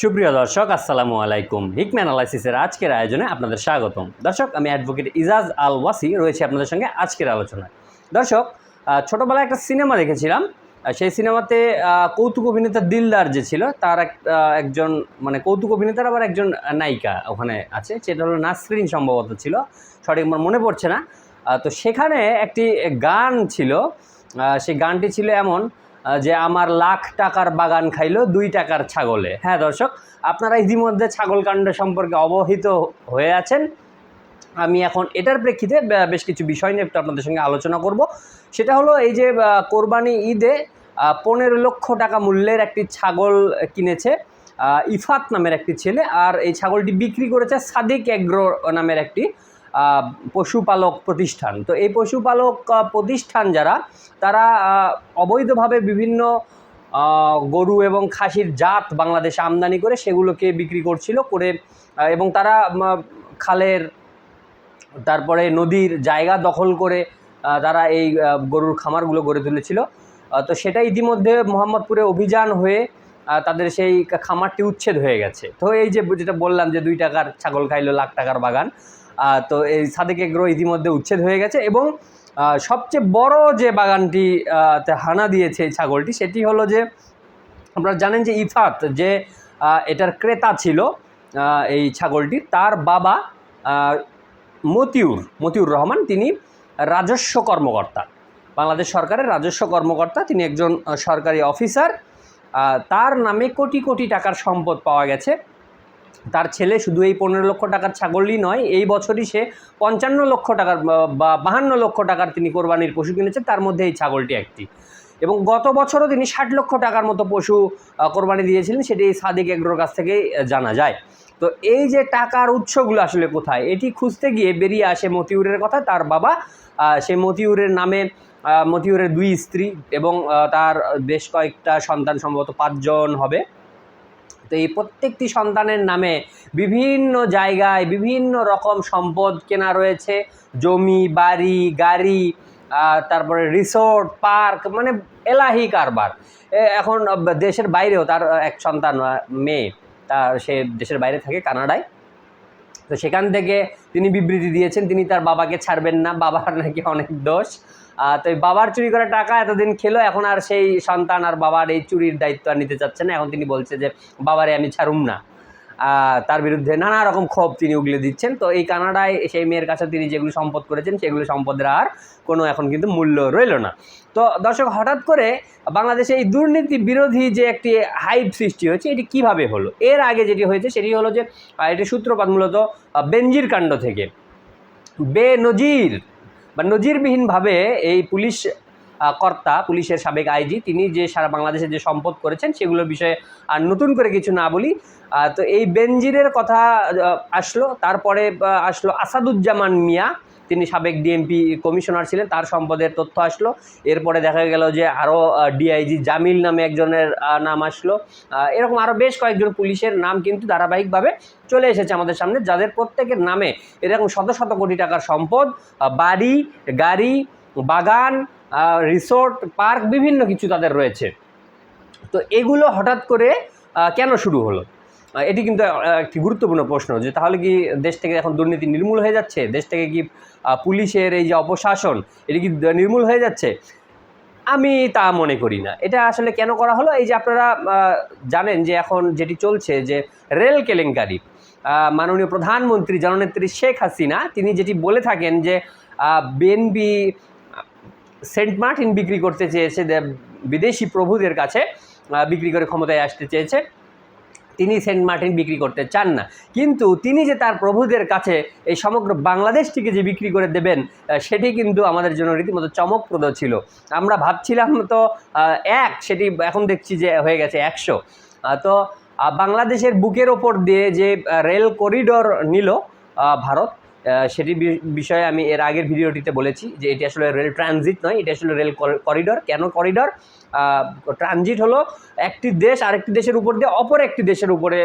সুপ্রিয় দর্শক, আসসালামু আলাইকুম। হিকম্যান অ্যানালাইসিসের আজকের আয়োজনে আপনাদের স্বাগতম। দর্শক, আমি অ্যাডভোকেট ইজাজ আল ওয়াসি রয়েছে আপনাদের সঙ্গে আজকের আলোচনায়। দর্শক ছোটোবেলায় একটা সিনেমা দেখেছিলাম। সেই সিনেমাতে কৌতুক অভিনেতা দিলদার যে ছিল, তার এক একজন মানে কৌতুক অভিনেতার আবার একজন নায়িকা ওখানে আছে সেটা হলো নাসরিন সম্ভবত ছিল। সঠিক আমার মনে পড়ছে না। তো সেখানে একটি গান ছিল। সেই গানটি ছিল এমন যে আমার লাখ টাকার বাগান খাইলো দুই টাকার ছাগলে। হ্যাঁ দর্শক? আপনারা ইতিমধ্যে ছাগল কাণ্ড সম্পর্কে অবহিত হয়ে আছেন। আমি এখন এটার প্রেক্ষিতে বেশ কিছু বিষয় নিয়ে একটু আপনাদের সঙ্গে আলোচনা করব। সেটা হলো এই যে কোরবানি ঈদে পনেরো লক্ষ টাকা মূল্যের একটি ছাগল কিনেছে ইফাত নামের একটি ছেলে। আর এই ছাগলটি বিক্রি করেছে সাদিক এগ্রো নামের একটি পশুপালক প্রতিষ্ঠান। তো এই পশুপালক প্রতিষ্ঠান যারা, তারা অবৈধভাবে বিভিন্ন গরু এবং খাসির জাত বাংলাদেশে আমদানি করে সেগুলোকে বিক্রি করছিল, করে এবং তারা খালের, তারপরে নদীর জায়গা দখল করে তারা এই গরুর খামারগুলো গড়ে তুলেছিল। তো সেটা ইতিমধ্যে মোহাম্মদপুরে অভিযান হয়ে তাদের সেই খামারটি উচ্ছেদ হয়ে গেছে। তো এই যে যেটা বললাম যে দুই টাকার ছাগল খাইলো, লাখ টাকার বাগান তো এই সাদেক এগ্রো ইতিমধ্যে উচ্ছেদ হয়ে গেছে এবং সবচেয়ে বড় যে বাগানটি হানা দিয়েছে ছাগলটি, সেটি হলো যে, আপনারা জানেন যে ইফাত যে এটার ক্রেতা ছিল এই ছাগলটির তার বাবা মতিউর মতিউর রহমান, তিনি রাজস্ব কর্মকর্তা। বাংলাদেশ সরকারের রাজস্ব কর্মকর্তা, তিনি একজন সরকারি অফিসার তার নামে কোটি কোটি টাকার সম্পদ পাওয়া গেছে। তার ছেলে শুধু এই পনেরো লক্ষ টাকার ছাগলই নয়, এই বছরই সে পঞ্চান্ন লক্ষ টাকার, বা- বাহান্ন লক্ষ টাকার তিনি কোরবানির পশু কিনেছেন, তার মধ্যে এই ছাগলটি একটি। এবং গত বছরও তিনি ষাট লক্ষ টাকার মতো পশু কোরবানি দিয়েছিলেন, সেটি এই সাদিক এগ্রোর কাছ থেকেই জানা যায়। তো এই যে টাকার উৎসগুলো আসলে কোথায়, এটি খুঁজতে গিয়ে বেরিয়ে আসে মতিউরের কথা, তার বাবা সেই মতিউরের নামে মতিউরের দুই স্ত্রী এবং তার বেশ কয়েকটা সন্তান, সম্ভবত পাঁচজন হবে। তো এই প্রত্যেকটি সন্তানের নামে বিভিন্ন জায়গায় বিভিন্ন রকম সম্পদ কেনা রয়েছে। জমি, বাড়ি, গাড়ি তারপরে রিসোর্ট, পার্ক মানে এলাহি কারবার। এখন দেশের বাইরেও তার এক সন্তান মেয়ে তার সে দেশের বাইরে থাকে কানাডায়। তো সেখান থেকে তিনি বিবৃতি দিয়েছেন, তিনি তার বাবাকে ছাড়বেন না, বাবার নাকি অনেক দোষ। তো বাবার চুরি করা টাকা এতদিন খেলো এখন আর সেই সন্তান আর বাবার এই চুরির দায়িত্ব আর নিতে চাচ্ছে না। এখন তিনি বলছে যে বাবারে আমি ছাড়ুম না। তার বিরুদ্ধে নানা রকম ক্ষোভ তিনি উগলে দিচ্ছেন। তো এই কানাডায় সেই মেয়ের কাছে তিনি যেগুলো সম্পদ করেছেন সেগুলো সম্পদের আর কোনো এখন কিন্তু মূল্য রইল না। তো দর্শক হঠাৎ করে বাংলাদেশে এই দুর্নীতি বিরোধী যে একটি হাইপ সৃষ্টি হয়েছে এটি কীভাবে হলো? এর আগে যেটি হয়েছে সেটি হলো যে এটি সূত্রপাত মূলত আহ, বেনজির কাণ্ড থেকে। বেনজির বা নজিরবিহীনভাবে এই পুলিশ কর্তা, পুলিশের সাবেক আইজি, তিনি যে সারা বাংলাদেশে যে সম্পদ করেছেন সেগুলোর বিষয়ে আর নতুন করে কিছু না বলি। তো এই বেনজিরের কথা আসলো, তারপরে আসলো আসাদুজ্জামান মিয়া। তিনি সাবেক ডিএমপি কমিশনার ছিলেন, তার সম্পদের তথ্য আসলো। এরপরে দেখা গেল যে আরও ডিআইজি জামিল নামে একজনের নাম আসলো। এরকম আরও বেশ কয়েকজন পুলিশের নাম কিন্তু ধারাবাহিকভাবে চলে এসেছে আমাদের সামনে, যাদের প্রত্যেকের নামে এরকম শত শত কোটি টাকার সম্পদ বাড়ি, গাড়ি, বাগান রিসোর্ট, পার্ক, বিভিন্ন কিছু তাদের রয়েছে। তো এগুলো হঠাৎ করে কেন শুরু হলো? এটি কিন্তু একটি গুরুত্বপূর্ণ প্রশ্ন যে তাহলে কি দেশ থেকে এখন দুর্নীতি নির্মূল হয়ে যাচ্ছে? দেশ থেকে কি পুলিশের এই যে অপশাসন, এটি কি নির্মূল হয়ে যাচ্ছে? আমি তা মনে করি না। এটা আসলে কেন করা হলো? এই যে আপনারা জানেন যে এখন যেটি চলছে যে রেল কেলেঙ্কারি মাননীয় প্রধানমন্ত্রী জননেত্রী শেখ হাসিনা, তিনি যেটি বলে থাকেন যে বিএনপি সেন্ট মার্টিন বিক্রি করতে চেয়েছে বিদেশি প্রভুদের কাছে বিক্রি করে ক্ষমতায় আসতে চেয়েছে। তিনি সেন্ট মার্টিন বিক্রি করতে চান না। কিন্তু তিনি যে তার প্রভুদের কাছে এই সমগ্র বাংলাদেশটিকে যে বিক্রি করে দেবেন সেটি কিন্তু আমাদের জন্য রীতিমতো চমকপ্রদ ছিল। আমরা ভাবছিলাম তো এক, সেটি এখন দেখছি যে হয়ে গেছে একশো। তো বাংলাদেশের বুকের ওপর দিয়ে যে রেল করিডোর নিল ভারত সেটি বি- বিষয়ে আমি এর আগের ভিডিওটিতে বলেছি যে এটি আসলে রেল ট্রানজিট নয়, এটি আসলে রেল করিডোর। কেন করিডোর? ট্রানজিট হলো একটি দেশ আরেকটি দেশের উপর দিয়ে অপর একটি দেশের উপরে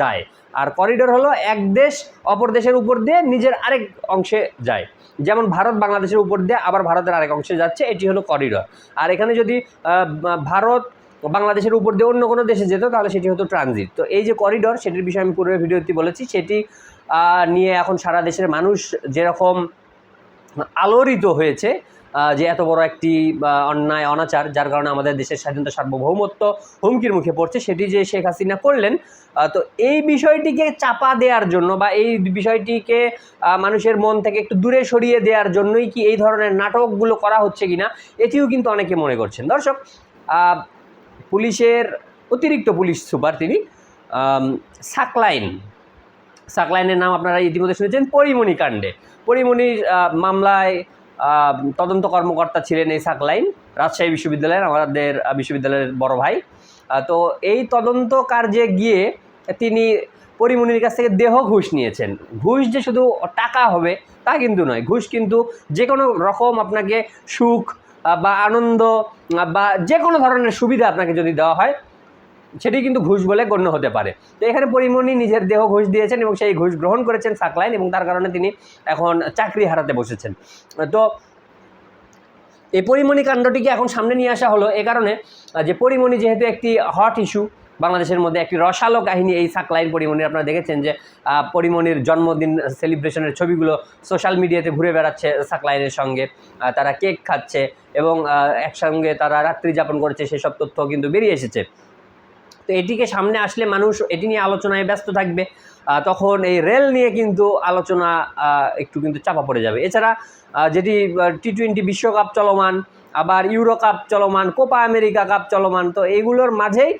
যায়। আর করিডোর হলো এক দেশ অপর দেশের উপর দিয়ে নিজের আরেক অংশে যায়। যেমন ভারত বাংলাদেশের উপর দিয়ে আবার ভারতের আরেক অংশে যাচ্ছে, এটি হলো করিডোর। আর এখানে যদি ভারত বাংলাদেশের উপর দিয়ে অন্য কোনো দেশে যেত, তাহলে সেটি হতো ট্রানজিট। তো এই যে করিডর, সেটির বিষয়ে আমি পূর্বে ভিডিওতে বলেছি, সেটি নিয়ে এখন সারা দেশের মানুষ যেরকম আলোড়িত হয়েছে যে এত বড় একটি অন্যায়, অনাচার, যার কারণে আমাদের দেশের স্বাধীনতা সার্বভৌমত্ব হুমকির মুখে পড়ছে, সেটি যে শেখ হাসিনা করলেন তো এই বিষয়টিকে চাপা দেওয়ার জন্য বা এই বিষয়টিকে মানুষের মন থেকে একটু দূরে সরিয়ে দেওয়ার জন্যই কি এই ধরনের নাটকগুলো করা হচ্ছে কিনা, এটিও কিন্তু অনেকে মনে করছেন। দর্শক পুলিশের অতিরিক্ত পুলিশ সুপার তিনি সাকলাইন সাকলাইনের নাম আপনারা ইতিমধ্যে শুনেছেন, পরিমণি কাণ্ডে। পরিমণির মামলায় তদন্ত কর্মকর্তা ছিলেন এই সাকলাইন, রাজশাহী বিশ্ববিদ্যালয়ের, আমাদের বিশ্ববিদ্যালয়ের বড় ভাই। তো এই তদন্ত কার্যে গিয়ে তিনি পরিমণির কাছ থেকে দেহ ঘুষ নিয়েছেন। ঘুষ যে শুধু টাকা হবে তা কিন্তু নয়, ঘুষ কিন্তু যে কোনো রকম আপনাকে সুখ বা আনন্দ বা যে কোনো ধরনের সুবিধা আপনাকে যদি দেওয়া হয় সেটি কিন্তু ঘুষ বলে গণ্য হতে পারে। তো এখানে পরিমণি নিজের দেহ ঘুষ দিয়েছেন এবং সেই ঘুষ গ্রহণ করেছেন সাকলাইন এবং তার কারণে তিনি এখন চাকরি হারাতে বসেছেন। তো এই পরিমণি কাণ্ডটিকে এখন সামনে নিয়ে আসা হলো এ কারণে যে পরিমণি যেহেতু একটি হট ইস্যু বাংলাদেশের মধ্যে একটি রসালো কাহিনী এই সাকলাইন পরিমণির আপনারা দেখেছেন যে পরিমণির জন্মদিন সেলিব্রেশনের ছবিগুলো সোশ্যাল মিডিয়াতে ঘুরে বেড়াচ্ছে সাকলাইনের সঙ্গে। তারা কেক খাচ্ছে এবং একসঙ্গে তারা রাত্রি যাপন করেছে, সেসব তথ্য কিন্তু বেরিয়ে এসেছে। তো এটিকে সামনে আসলে মানুষ এটি নিয়ে আলোচনায় ব্যস্ত থাকবে। তখন এই রেল নিয়ে কিন্তু আলোচনা একটু কিন্তু চাপা পড়ে যাবে। এছাড়া যেটি টি টোয়েন্টি বিশ্বকাপ চলমান, আবার ইউরো কাপ চলমান কোপা আমেরিকা কাপ চলমান, তো এইগুলোর মাঝেই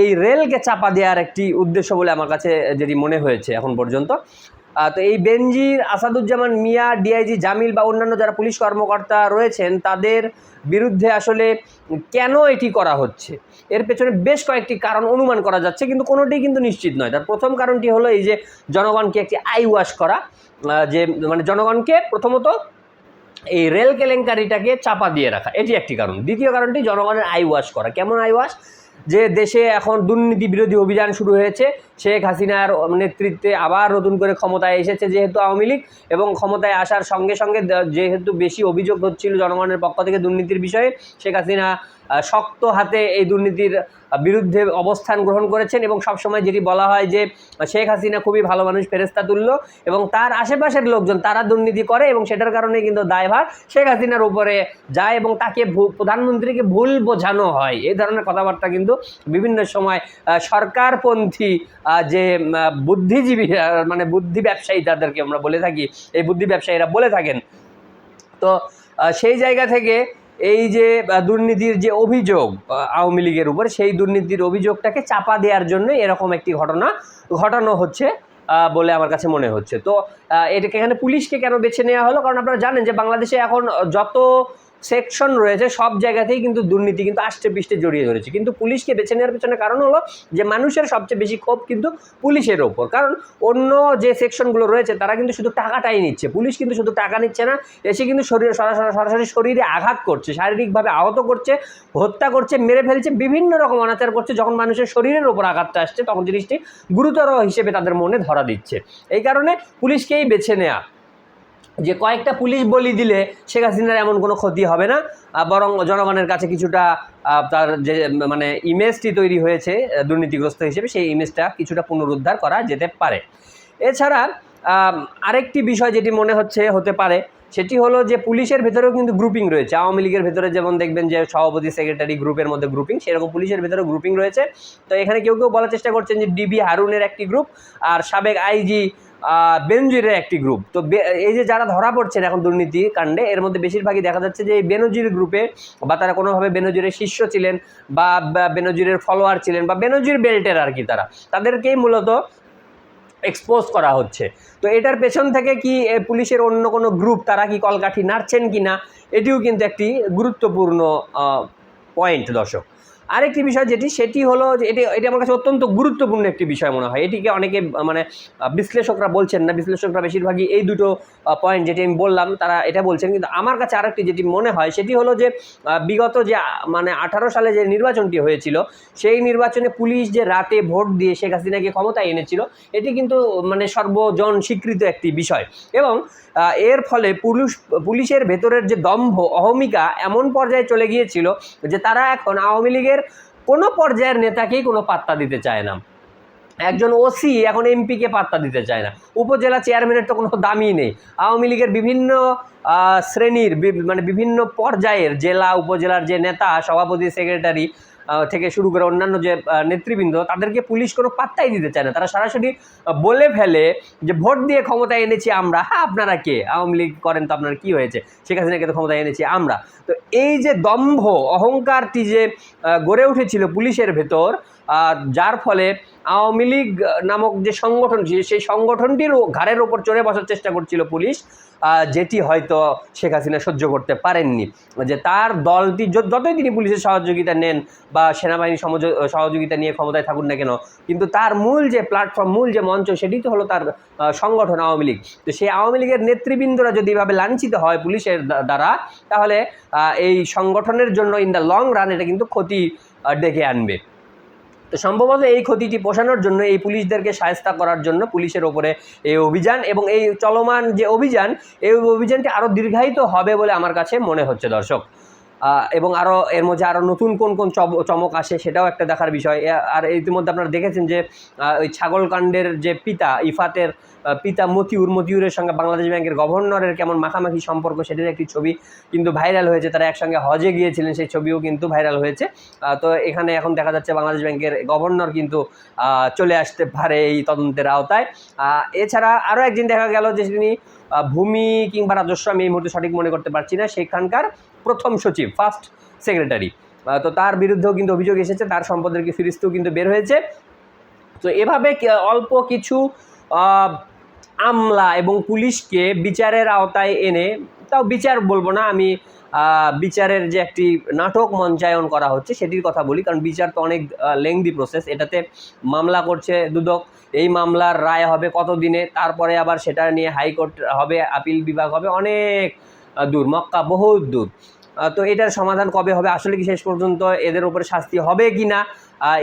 এই রেলকে চাপা দেওয়ার একটি উদ্দেশ্য বলে আমার কাছে যেটি মনে হয়েছে এখন পর্যন্ত। তো এই বেনজির আসাদুজ্জামান মিয়া, ডিআইজি জামিল বা অন্যান্য যারা পুলিশ কর্মকর্তা রয়েছেন, তাদের বিরুদ্ধে আসলে কেন এটি করা হচ্ছে? এর পেছনে বেশ কয়েকটি কারণ অনুমান করা যাচ্ছে, কিন্তু কোনোটি কিন্তু নিশ্চিত নয়। তার প্রথম কারণটি হলো এই যে জনগণকে একটি আই ওয়াশ করা যে মানে জনগণকে প্রথমত এই রেল কেলেঙ্কারিটাকে চাপা দিয়ে রাখা, এটি একটি কারণ। দ্বিতীয় কারণটি জনগণের আই ওয়াশ করা। কেমন আই ওয়াশ? যে দেশে এখন দুর্নীতি বিরোধী অভিযান শুরু হয়েছে, শেখ হাসিনার নেতৃত্বে আবার নতুন করে ক্ষমতায় এসেছে যেহেতু আওয়ামী লীগ এবং ক্ষমতায় আসার সঙ্গে সঙ্গে, যেহেতু বেশি অভিযোগ হচ্ছিল জনগণের পক্ষ থেকে দুর্নীতির বিষয়ে, শেখ হাসিনা শক্ত হাতে এই দুর্নীতির বিরুদ্ধে অবস্থান গ্রহণ করেছেন এবং সবসময় যেটি বলা হয় যে শেখ হাসিনা খুবই ভালো মানুষ ফেরেস্তা তুল্য এবং তার আশেপাশের লোকজন তারা দুর্নীতি করে এবং সেটার কারণে কিন্তু দায়ভার শেখ হাসিনার উপরে যায় এবং তাকে প্রধানমন্ত্রীকে ভুল বোঝানো হয়। এই ধরনের কথাবার্তা কিন্তু বিভিন্ন সময় সরকারপন্থী যে বুদ্ধিজীবী মানে বুদ্ধি ব্যবসায়ী তাদেরকে আমরা বলে থাকি, এই বুদ্ধি ব্যবসায়ীরা বলে থাকেন। তো সেই জায়গা থেকে এই যে দুর্নীতির যে অভিযোগ আওয়ামী লীগের উপর, সেই দুর্নীতির অভিযোগটাকে চাপা দেওয়ার জন্য এরকম একটি ঘটনা ঘটানো হচ্ছে বলে আমার কাছে মনে হচ্ছে। তো এটাকে এখানে পুলিশকে কেন বেছে নেওয়া হলো? কারণ আপনারা জানেন যে বাংলাদেশে এখন যত সেকশন রয়েছে, সব জায়গাতেই কিন্তু দুর্নীতি কিন্তু আষ্টে পিষ্টে জড়িয়ে ধরেছে। কিন্তু পুলিশকে বেছে নেওয়ার পেছনে কারণ হলো যে মানুষের সবচেয়ে বেশি ক্ষোভ কিন্তু পুলিশের ওপর। কারণ অন্য যে সেকশনগুলো রয়েছে, তারা কিন্তু শুধু টাকাটাই নিচ্ছে। পুলিশ কিন্তু শুধু টাকা নিচ্ছে না, এসে কিন্তু শরীর সরাসরি সরাসরি শরীরে আঘাত করছে, শারীরিকভাবে আহত করছে, হত্যা করছে, মেরে ফেলছে, বিভিন্ন রকম অনাচার করছে। যখন মানুষের শরীরের ওপর আঘাতটা আসছে, তখন জিনিসটি গুরুতর হিসেবে তাদের মনে ধরা দিচ্ছে। এই কারণে পুলিশকেই বেছে নেওয়া যে কয়েকটা পুলিশ বলি দিলে শেখ হাসিনার এমন কোনো ক্ষতি হবে না বরং জনগণের কাছে কিছুটা তার যে মানে ইমেজটি তৈরি হয়েছে দুর্নীতিগ্রস্ত হিসেবে, সেই ইমেজটা কিছুটা পুনরুদ্ধার করা যেতে পারে। এছাড়া আরেকটি বিষয় যেটি মনে হচ্ছে হতে পারে, সেটি হলো যে পুলিশের ভেতরেও কিন্তু গ্রুপিং রয়েছে। আওয়ামী লীগের ভেতরে যেমন দেখবেন যে সভাপতি সেক্রেটারি গ্রুপের মধ্যে গ্রুপিং সেরকম পুলিশের ভেতরে গ্রুপিং রয়েছে। তো এখানে কেউ কেউ বলার চেষ্টা করছেন যে ডিবি হারুনের একটি গ্রুপ আর সাবেক আইজি বেনজিরের একটি গ্রুপ তো এই যে যারা ধরা পড়ছেন এখন দুর্নীতি কাণ্ডে, এর মধ্যে বেশিরভাগই দেখা যাচ্ছে যে এই বেনজির গ্রুপে বা তারা কোনোভাবে বেনজিরের শিষ্য ছিলেন বা বেনজিরের ফলোয়ার ছিলেন বা বেনজির বেল্টের আর কি তারা। তাদেরকেই মূলত এক্সপোজ করা হচ্ছে। তো এটার পেছন থেকে কি পুলিশের অন্য কোনো গ্রুপ তারা কি কলকাঠি নাড়ছেন কি না এটিও কিন্তু একটি গুরুত্বপূর্ণ পয়েন্ট দর্শক। আরেকটি বিষয় যেটি, সেটি হলো যে এটি এটি আমার কাছে অত্যন্ত গুরুত্বপূর্ণ একটি বিষয় মনে হয়। এটিকে অনেকে মানে বিশ্লেষকরা বলছেন না, বিশ্লেষকরা বেশিরভাগই এই দুটো পয়েন্ট যেটি আমি বললাম, তারা এটা বলছেন। কিন্তু আমার কাছে আরেকটি যেটি মনে হয়, সেটি হলো যে বিগত যে মানে আঠারো সালে যে নির্বাচনটি হয়েছিল, সেই নির্বাচনে পুলিশ যে রাতে ভোট দিয়ে শেখ হাসিনাকে ক্ষমতায় এনেছিল, এটি কিন্তু মানে সর্বজন স্বীকৃত একটি বিষয়। এবং এর ফলে পুলিশ পুলিশের ভেতরের যে দম্ভ, অহমিকা, এমন পর্যায়ে চলে গিয়েছিল যে, তারা এখন আওয়ামী লীগের কোনো পর্যায়ের নেতাকেই কোনো পাত্তা দিতে চায় না। একজন ওসি এখন এমপিকে পাত্তা দিতে চায় না। উপজেলা চেয়ারম্যানের তো কোনো দামই নেই। আওয়ামী লীগের বিভিন্ন শ্রেণির মানে বিভিন্ন পর্যায়ের জেলা, উপজেলার যে নেতা, সভাপতি সেক্রেটারি থেকে শুরু করে অন্যান্য যে নেতৃবৃন্দ, তাদেরকে পুলিশ কোনো পাত্তাই দিতে চায় না। তারা সরাসরি বলে ফেলে যে, ভোট দিয়ে ক্ষমতায় এনেছি আমরা। হ্যাঁ আপনারা কে? আওয়ামী লীগ করেন তো আপনার কি হয়েছে? শেখ হাসিনাকে তো ক্ষমতায় এনেছি আমরা। তো এই যে দম্ভ, অহংকারটি যে গড়ে উঠেছিল পুলিশের ভেতর যার ফলে আওয়ামী লীগ নামক যে সংগঠন সেই সংগঠনটির ঘাড়ের ওপর চড়ে বসার চেষ্টা করছিল পুলিশ যেটি হয়তো শেখ হাসিনা সহ্য করতে পারেননি। যে তার দলটি যতই তিনি পুলিশের সহযোগিতা নেন বা সেনাবাহিনী সহযোগিতা নিয়ে ক্ষমতায় থাকুন না কেন, কিন্তু তার মূল যে প্ল্যাটফর্ম মূল যে মঞ্চ, সেটি তো হলো তার সংগঠন আওয়ামী লীগ। তো সেই আওয়ামী লীগের নেতৃবৃন্দরা যদি এভাবে লাঞ্ছিত হয় পুলিশের দ্বারা, তাহলে এই সংগঠনের জন্য ইন দ্য লং রান এটা কিন্তু ক্ষতি ডেকে আনবে। তো সম্ভবত এই ক্ষতিটি পোষানোর জন্য এই পুলিশদেরকে সায়স্তা করার জন্য পুলিশের ওপরে এই অভিযান এবং এই চলমান যে অভিযান, এই অভিযানটি আরও দীর্ঘায়িত হবে বলে আমার কাছে মনে হচ্ছে, দর্শক। এবং আরও এর মধ্যে আরও নতুন কোন কোন চম- চমক আসে সেটাও একটা দেখার বিষয়। আর ইতিমধ্যে আপনারা দেখেছেন যে ওই ছাগলকাণ্ডের যে পিতা, ইফাতের পিতা মতিউর, মতিউরের সঙ্গে বাংলাদেশ ব্যাংকের গভর্নরের কেমন মাখামাখি সম্পর্ক সেটির একটি ছবি কিন্তু ভাইরাল হয়েছে। তারা একসঙ্গে হজে গিয়েছিলেন সেই ছবিও কিন্তু ভাইরাল হয়েছে। তো এখানে এখন দেখা যাচ্ছে বাংলাদেশ ব্যাংকের গভর্নর কিন্তু চলে আসতে পারে এই তদন্তের আওতায়। এছাড়া আরও একদিন দেখা গেল যে তিনি ভূমি কিংবা রাজস্ব আমি এই মুহূর্তে সঠিক মনে করতে পারছি না। সেখানকার প্রথম সচিব ফার্স্ট সেক্রেটারি তো তার বিরুদ্ধেও কিন্তু অভিযোগ এসেছে, তার সম্পদের ফিরিস্তিও কিন্তু বের হয়েছে। তো এভাবে অল্প কিছু আমলা এবং পুলিশকে বিচারের আওতায় এনে, তাও বিচার বলব না, আমি বিচারের যে একটি নাটক মঞ্চায়ন করা হচ্ছে, সেটির কথা বলি, কারণ বিচার তো অনেক লেংদি প্রসেস এটাতে মামলা করছে দুদক, এই মামলার রায় হবে কত দিনে তারপরে আবার সেটা নিয়ে হাইকোর্ট হবে, আপিল বিভাগ হবে, অনেক দূর, মক্কা বহুত দূর। তো এটার সমাধান কবে হবে? আসলে কি শেষ পর্যন্ত এদের উপরে শাস্তি হবে কি না?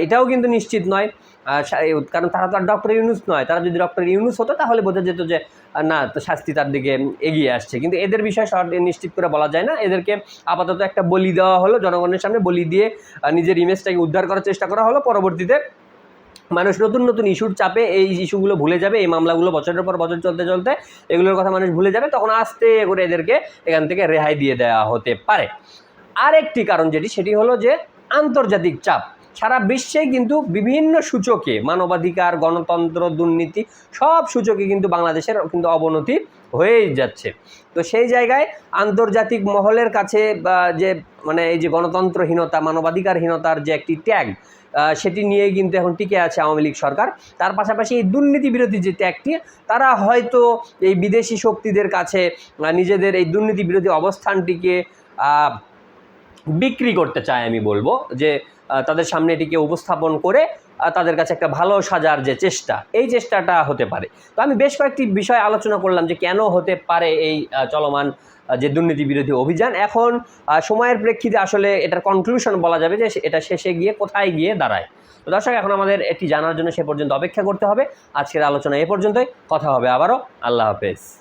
এটাও কিন্তু নিশ্চিত নয়। কারণ তারা তো আর ডক্টর ইউনুস নয়। তারা যদি ডক্টর ইউনুস হতো, তাহলে বোঝা যেত যে না, তো শাস্তি তার দিকে এগিয়ে আসছে। কিন্তু এদের বিষয়ে নিশ্চিত করে বলা যায় না। এদেরকে আপাতত একটা বলি দেওয়া হলো, জনগণের সামনে বলি দিয়ে নিজের ইমেজটাকে উদ্ধার করার চেষ্টা করা হলো। পরবর্তীতে মানুষ নতুন নতুন ইস্যুর চাপে এই ইস্যুগুলো ভুলে যাবে, এই মামলাগুলো বছরের পর বছর চলতে চলতে এগুলোর কথা মানুষ ভুলে যাবে, তখন আস্তে করে এদেরকে এখান থেকে রেহাই দিয়ে দেওয়া হতে পারে। আরেকটি কারণ যেটি, সেটি হলো যে আন্তর্জাতিক চাপ। সারা বিশ্বে কিন্তু বিভিন্ন সূচকে মানবাধিকার, গণতন্ত্র, দুর্নীতি সব সূচকে কিন্তু বাংলাদেশের কিন্তু অবনতি হয়েই যাচ্ছে। তো সেই জায়গায় আন্তর্জাতিক মহলের কাছে যে মানে এই যে গণতন্ত্রহীনতা, মানবাধিকারহীনতার যে একটি ট্যাগ সেটি নিয়ে কিন্তু এখন টিকে আছে আওয়ামী লীগ সরকার। তার পাশাপাশি এই দুর্নীতি বিরোধী যে ত্যাগটি, তারা হয়তো এই বিদেশি শক্তিদের কাছে নিজেদের এই দুর্নীতি বিরোধী অবস্থানটিকে বিক্রি করতে চায় আমি বলব, যে তাদের সামনে এটিকে উপস্থাপন করে তাদের কাছে একটা ভালো সাজার যে চেষ্টা, এই চেষ্টাটা হতে পারে। তো আমি বেশ কয়েকটি বিষয় আলোচনা করলাম যে কেন হতে পারে এই চলমান যে দুর্নীতি বিরোধী অভিযান। এখন সময়ের প্রেক্ষিতে আসলে এটার কনক্লুশন বলা যাবে যে এটা শেষে গিয়ে কোথায় গিয়ে দাঁড়ায়। তো দর্শক, এখন আমাদের এটি জানার জন্য সে পর্যন্ত অপেক্ষা করতে হবে। আজকের আলোচনা এ পর্যন্তই। কথা হবে আবারও। আল্লাহ হাফেজ।